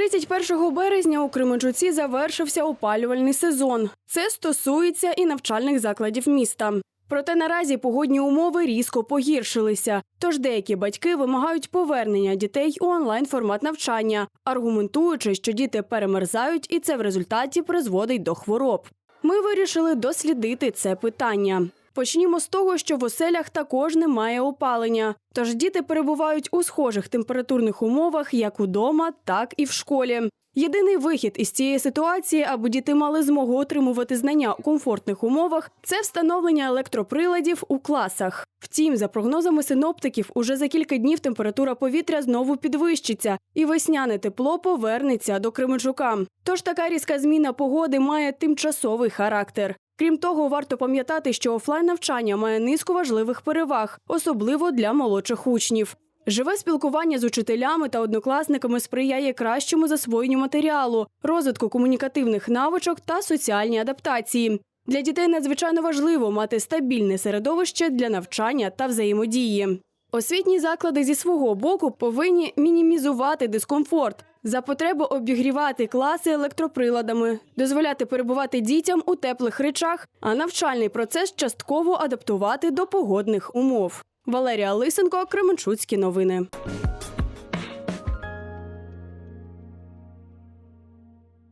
31 березня у Кременчуці завершився опалювальний сезон. Це стосується і навчальних закладів міста. Проте наразі погодні умови різко погіршилися. Тож деякі батьки вимагають повернення дітей у онлайн формат навчання, аргументуючи, що діти перемерзають, і це в результаті призводить до хвороб. Ми вирішили дослідити це питання. Почнімо з того, що в оселях також немає опалення. Тож діти перебувають у схожих температурних умовах як удома, так і в школі. Єдиний вихід із цієї ситуації, аби діти мали змогу отримувати знання у комфортних умовах, це встановлення електроприладів у класах. Втім, за прогнозами синоптиків, уже за кілька днів температура повітря знову підвищиться, і весняне тепло повернеться до Кременчука. Тож така різка зміна погоди має тимчасовий характер. Крім того, варто пам'ятати, що офлайн навчання має низку важливих переваг, особливо для молодших учнів. Живе спілкування з учителями та однокласниками сприяє кращому засвоєнню матеріалу, розвитку комунікативних навичок та соціальній адаптації. Для дітей надзвичайно важливо мати стабільне середовище для навчання та взаємодії. Освітні заклади зі свого боку повинні мінімізувати дискомфорт, за потребу обігрівати класи електроприладами, дозволяти перебувати дітям у теплих речах, а навчальний процес частково адаптувати до погодних умов. Валерія Лисенко, Кременчуцькі новини.